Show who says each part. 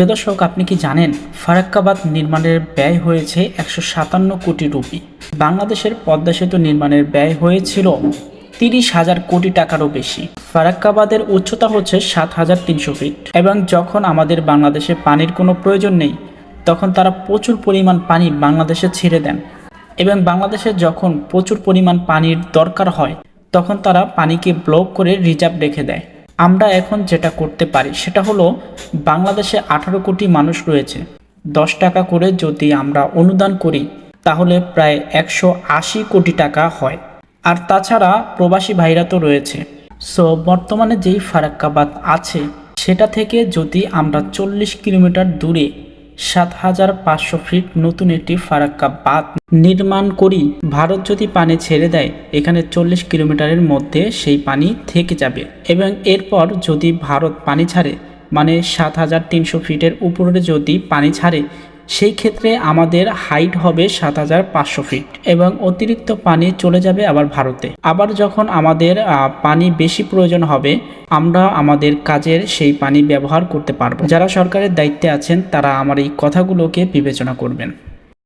Speaker 1: প্রিয় দর্শক, আপনি কি জানেন ফারাক্কাবাদ নির্মাণের ব্যয় হয়েছে একশো সাতান্ন কোটি রুপি? বাংলাদেশের পদ্মা সেতু নির্মাণের ব্যয় হয়েছিল তিরিশ হাজার কোটি টাকারও বেশি। ফারাক্কাবাদের উচ্চতা হচ্ছে সাত হাজার তিনশো ফিট। এবং যখন আমাদের বাংলাদেশে পানির কোনো প্রয়োজন নেই, তখন তারা প্রচুর পরিমাণ পানি বাংলাদেশে ছেড়ে দেন। এবং বাংলাদেশে যখন প্রচুর পরিমাণ পানির দরকার হয়, তখন তারা পানিকে ব্লক করে রিজার্ভ রেখে দেয়। আমরা এখন যেটা করতে পারি সেটা হলো বাংলাদেশে আঠারো কোটি মানুষ রয়েছে। দশ টাকা করে যদি আমরা অনুদান করি, তাহলে প্রায় একশো আশি কোটি টাকা হয়। আর তাছাড়া প্রবাসী ভাইরা তো রয়েছে। সো বর্তমানে যেই ফারাক্কাবাদ আছে, সেটা থেকে যদি আমরা চল্লিশ কিলোমিটার দূরে সাত হাজার পাঁচশো ফিট নতুন একটি ফারাক্কা বাঁধ নির্মাণ করি ভারত যদি পানি ছেড়ে দেয়, এখানে চল্লিশ কিলোমিটারের মধ্যে সেই পানি থেকে যাবে। এবং এরপর যদি ভারত পানি ছাড়ে মানে সাত হাজার তিনশো ফিটের উপরে যদি পানি ছাড়ে সেই ক্ষেত্রে আমাদের হাইট হবে সাত হাজার পাঁচশো ফিট এবং অতিরিক্ত পানি চলে যাবে আবার ভারতে। আবার যখন আমাদের পানি বেশি প্রয়োজন হবে, আমরা আমাদের কাজের সেই পানি ব্যবহার করতে পারব। যারা সরকারের দায়িত্বে আছেন, তারা আমার এই কথাগুলোকে বিবেচনা করবেন।